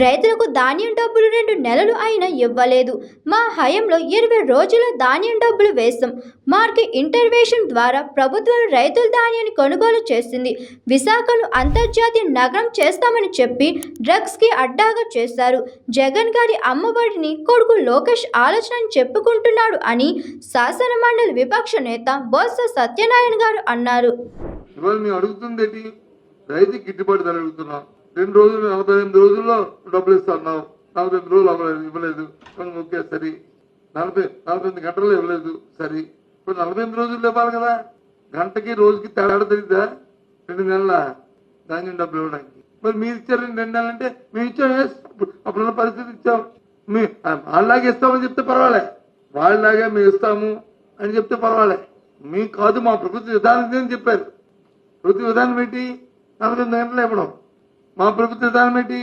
రైతులకు ధాన్యం డబ్బులు రెండు నెలలు అయినా ఇవ్వలేదు. మా హయంలో ఇరవై రోజుల ధాన్యం డబ్బులు వేస్తాం మార్కెట్ ఇంటర్వేషన్ ద్వారా ప్రభుత్వం రైతుల ధాన్యాన్ని కొనుగోలు చేసింది. విశాఖను అంతర్జాతీయ నగరం చేస్తామని చెప్పి డ్రగ్స్కి అడ్డాగా చేశారు. జగన్ గారి అమ్మఒడిని కొడుకు లోకేష్ ఆలోచన చెప్పుకుంటున్నాడు అని శాసన మండలి విపక్ష నేత బొత్స సత్యనారాయణ గారు అన్నారు. ఇవాళ మేము అడుగుతుంది గిట్టుబాటు ధర అడుగుతున్నాం. రెండు రోజులు నలభై ఎనిమిది రోజుల్లో డబ్బులు ఇస్తున్నాం నలభై ఎనిమిది రోజులు అవ్వలేదు ఇవ్వలేదు. ఓకే సరే. నలభై నలభై ఎనిమిది గంటలు ఇవ్వలేదు సరే. ఇప్పుడు నలభై ఎనిమిది రోజులు ఇవ్వాలి కదా. గంటకి రోజుకి తేడా తెలియదా రెండు నెలల ధాన్యం డబ్బులు ఇవ్వడానికి. మరి మీరు ఇచ్చారు రెండు నెలలు అంటే మేము ఇచ్చాం అప్పుడున్న పరిస్థితి ఇచ్చాం. మీ వాళ్ళలాగే ఇస్తామని చెప్తే పర్వాలే. వాళ్ళలాగే మేము ఇస్తాము అని చెప్తే పర్వాలే. మీ కాదు మా ప్రభుత్వ విధానం చెప్పారు. ప్రభుత్వ విధానం ఏంటి? నలభై ఎనిమిది గంటలు ఇవ్వడం. మా ప్రభుత్వ విధానం ఏంటి?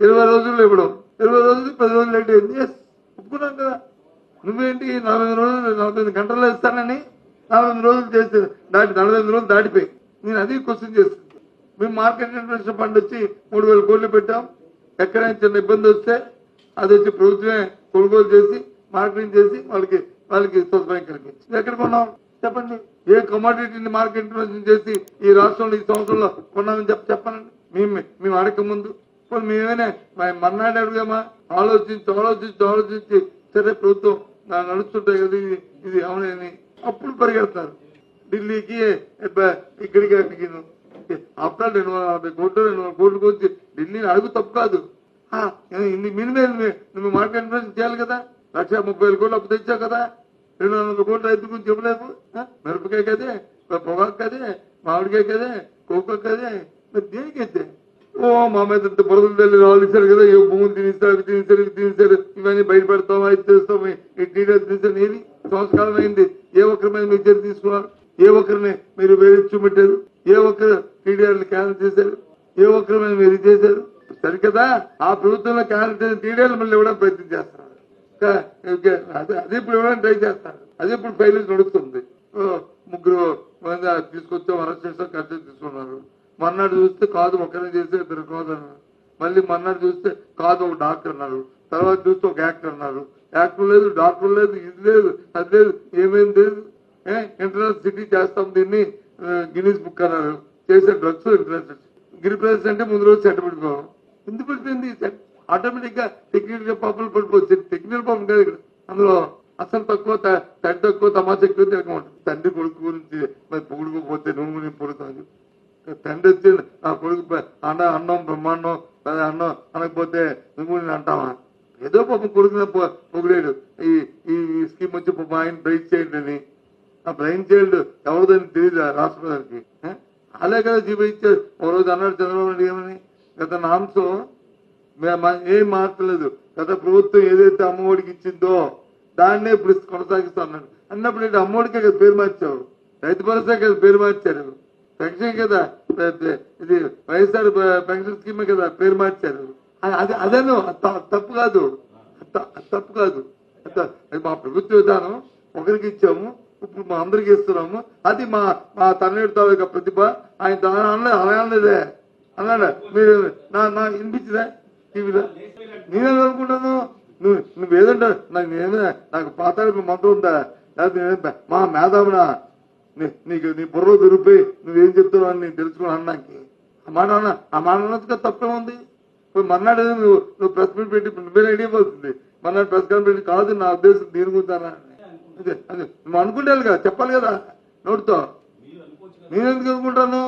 ఇరవై రోజుల్లో ఇవ్వడం. ఇరవై రోజులు పది రోజులు లేట్ అయింది ఎస్ ఒప్పుకున్నాం కదా. నువ్వేంటి? నలభై రోజులు నలభై ఎనిమిది గంటల్లో ఇస్తానని నలభై రోజులు చేస్తే దాటి నలభై రోజులు దాటిపోయి. నేను అది క్వశ్చన్ చేస్తుంది మేము మార్కెట్ ఇన్వెస్టర్ ఫండ్ వచ్చి మూడు వేల కోట్లు పెట్టాం. ఎక్కడైనా చిన్న ఇబ్బంది వస్తే అది వచ్చి ప్రభుత్వమే కొనుగోలు చేసి మార్కెటింగ్ చేసి వాళ్ళకి వాళ్ళకి సదుపాయం కలిగించి ఎక్కడ కొన్నాం చెప్పండి. ఏ కమాడిటీని మార్కెట్ ఇన్వెస్టింగ్ చేసి ఈ రాష్ట్రంలో ఈ సంవత్సరంలో కొన్నామని చెప్ప చెప్పనండి. మేము మేము అడగక ముందు ఇప్పుడు మేమేనే మర్నాడు అడుగుదామా? ఆలోచించి ఆలోచించి ఆలోచించి సరే ప్రభుత్వం నా- నడుస్తుంటాయి కదా ఇది ఇది అవునని అప్పుడు పరిగెడతారు. ఢిల్లీకి ఇక్కడికి అక్కడికి అప్పుడు రెండు వందల నలభై కోట్లు రెండు వందల కోట్లు వచ్చి ఢిల్లీని అడుగు తప్పు కాదు. ఇన్ని మినిమం నువ్వు మార్కెట్ ఇన్వెస్ట్ చేయాలి కదా. లక్ష ముప్పై వేల కోట్లు అప్పు తెచ్చావు కదా. రెండు వందల కోట్లు రైతు గురించి చెప్పలేదు మిరపకాయ కదే పొగాకు కదే మామిడికాయ కదే కోకో కదే మరి దేనికి అయితే ఓ మా మీద ఇంత బురదలు తల్లి రాళ్ళు ఇచ్చారు కదా ఏ భూములు తినేస్తారు అవి తినేసారు ఇవి ఇవన్నీ బయటపెడతాం అది చేస్తాం ఈ డీటెయిల్స్ ఏది? సంస్కారం అయింది. ఏ ఒక్కరి మీద మీరు చర్య తీసుకున్నారు? ఏ ఒక్కరిని మీరు వేరే చూపెట్టారు? ఏ ఒక్కరు టీడీఆర్లు క్యాన్సిల్ చేశారు? ఏ ఒక్కరి మీద మీరు ఇది చేశారు? సరికదా? ఆ ప్రభుత్వంలో క్యాన్సిల్ చేసిన టీడీఆర్లు మళ్ళీ ఇవ్వడానికి ప్రయత్నం చేస్తారు. అది అదే అదే ఇప్పుడు ఇవ్వడానికి ట్రై చేస్తారు. అదే ఇప్పుడు ఫైల్ నడుస్తుంది. ఓ, ముగ్గురు తీసుకొచ్చాం అరెస్ట్ చేస్తాం ఖర్చు తీసుకున్నారు. మన్నాడు చూస్తే కాదు ఒకరిని చేస్తే ఇద్దరు కాదు మళ్ళీ మన్నాడు చూస్తే కాదు ఒక డాక్టర్ అన్నారు. తర్వాత చూస్తే ఒక యాక్టర్ అన్నారు. యాక్టర్ లేదు డాక్టర్ లేదు ఇది లేదు అది లేదు ఏమేం లేదు. ఏ ఇంటర్నల్ సిటీ చేస్తాం దీన్ని గినీస్ బుక్ అన్నారు. చేసే డ్రగ్స్ ఇంటర్నల్ గిరి అంటే ముందు రోజు సెట్ పెట్టుకోవడం ఎందుకు పెట్టింది ఆటోమేటిక్గా టెక్నికల్ పంపులు పాపలు పడిపోవచ్చు టెక్నికల్ పాపం కాదు ఇక్కడ. అందులో అసలు తక్కువ తండ్రి తక్కువ తమాషా ఎక్కువ తిరగ ఉంటుంది తండ్రి కొడుకు గురించి మరి పొగుడుకోపోతే నువ్వు నేను పొడుతాను తండ్రి నా కొడుకు అన్న అన్నం బ్రహ్మాండం లేదా అన్నం అనకపోతే మిమ్మల్ని అంటావా? ఏదో పాపం కొడుకున పొగిడాడు. ఈ ఈ స్కీమ్ వచ్చి పాపం ఆయన బ్రైట్ చేయండి అని. ఆ బ్రైన్ చైల్డ్ ఎవరిదని తెలియదు రాష్ట్రపతికి. అలా కదా జీవించారు ఒక రోజు అన్నాడు చంద్రబాబు నాయుడు ఏమని? గత నాంశం ఏం మార్చలేదు. గత ప్రభుత్వం ఏదైతే అమ్మఒడికి ఇచ్చిందో దాన్నే ఇప్పుడు కొనసాగిస్తా అన్నాడు. అన్నప్పుడు ఏంటి? అమ్మఒడికే కదా పేరు మార్చావు. రైతు భరోసా కదా పేరు మార్చారు. పెన్షన్ కదా? ఇది వైఎస్ఆర్ పెన్షన్ స్కీమ్ కదా? పేరు మార్చారు. అది అదేను తప్పు కాదు. తప్పు కాదు. మా ప్రభుత్వ విధానం. ఒకరికి ఇచ్చాము. ఇప్పుడు మా అందరికి ఇస్తున్నాము. అది మా మా తన్నేడు తాలూకా ప్రతిభ. ఆయన దాని అనలే అలా అనలేదే. అన్నాడా? మీరు నా నా వినిపించదా టీవీలో? నేనేం అనుకుంటాను? నువ్వు నువ్వు ఏదంటే నాకు నేనే నాకు పాతాళపు మంత్రం ఉందా? లేకపోతే మా మేధావునా? నీకు నీ బుర్ర దొరికిపోయి నువ్వేం చెప్తున్నావు అని నేను తెలుసుకుని అన్నాకి. ఆ మాట అన్నా ఆ మాట అన్నట్టుగా తప్పే ఉంది ఇప్పుడు మర్నాడు నువ్వు నువ్వు ప్రెస్ మీట్ పెట్టి నువ్వే రెడీ అయిపోతుంది. మర్నాడు ప్రెస్ కాన్ పెట్టి కాదు నా ఉద్దేశం దీని గురించి అన్నా. అదే అదే నువ్వు అనుకుంటే కదా చెప్పాలి కదా నోటితో. నేను ఎందుకు అనుకుంటాను?